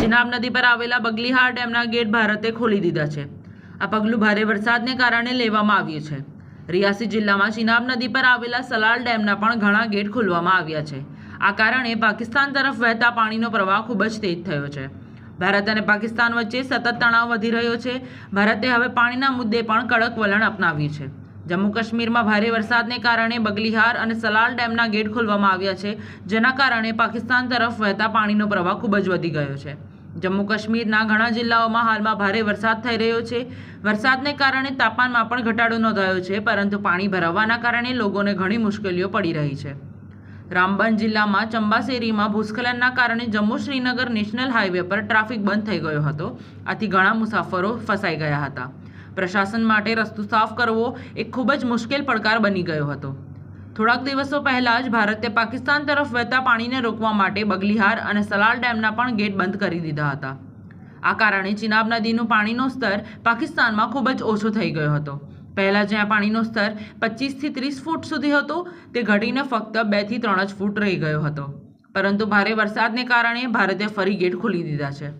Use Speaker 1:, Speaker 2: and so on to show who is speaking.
Speaker 1: ચિનાબ નદી પર આવેલા બગલીહાર ડેમના ગેટ ભારતે ખોલી દીધા છે. આ પગલું ભારે વરસાદને કારણે લેવામાં આવ્યું છે. રિયાસી જિલ્લામાં ચિનાબ નદી પર આવેલા સલાલ ડેમના પણ ઘણા ગેટ ખોલવામાં આવ્યા છે. આ કારણે પાકિસ્તાન તરફ વહેતા પાણીનો પ્રવાહ ખૂબ જ તેજ થયો છે. ભારત અને પાકિસ્તાન વચ્ચે સતત તણાવ વધી રહ્યો છે. ભારતે હવે પાણીના મુદ્દે પણ કડક વલણ અપનાવ્યું છે. જમ્મુ કાશ્મીરમાં ભારે વરસાદને કારણે બગલીહાર અને સલાલ ડેમના ગેટ ખોલવામાં આવ્યા છે, જેના કારણે પાકિસ્તાન તરફ વહેતા પાણીનો પ્રવાહ ખૂબ જ વધી ગયો છે. જમ્મુ કાશ્મીરના ઘણા જિલ્લાઓમાં હાલમાં ભારે વરસાદ થઈ રહ્યો છે. વરસાદને કારણે તાપમાનમાં પણ ઘટાડો નોંધાયો છે, પરંતુ પાણી ભરાવાના કારણે લોકોને ઘણી મુશ્કેલીઓ પડી રહી છે. રામબન જિલ્લામાં ચંબાસેરીમાં ભૂસ્ખલનના કારણે જમ્મુ શ્રીનગર નેશનલ હાઈવે પર ટ્રાફિક બંધ થઈ ગયો હતો. આથી ઘણા મુસાફરો ફસાઈ ગયા હતા. પ્રશાસન માટે રસ્તો સાફ કરવો એક ખૂબ જ મુશ્કેલ પડકાર બની ગયો હતો. થોડાક દિવસો પહેલા જ ભારતે પાકિસ્તાન તરફ વહેતા પાણીને રોકવા માટે બગલીહાર અને સલાલ ડેમના પણ ગેટ બંધ કરી દીધા હતા. આ કારણે ચિનાબ નદીનું પાણીનો સ્તર પાકિસ્તાનમાં ખૂબ જ ઓછો થઈ ગયો હતો. પહેલાં જ્યાં પાણીનો સ્તર પચીસથી ત્રીસ ફૂટ સુધી હતો, તે ઘટીને ફક્ત બેથી ત્રણ જ ફૂટ રહી ગયો હતો. પરંતુ ભારે વરસાદને કારણે ભારતે ફરી ગેટ ખોલી દીધા છે.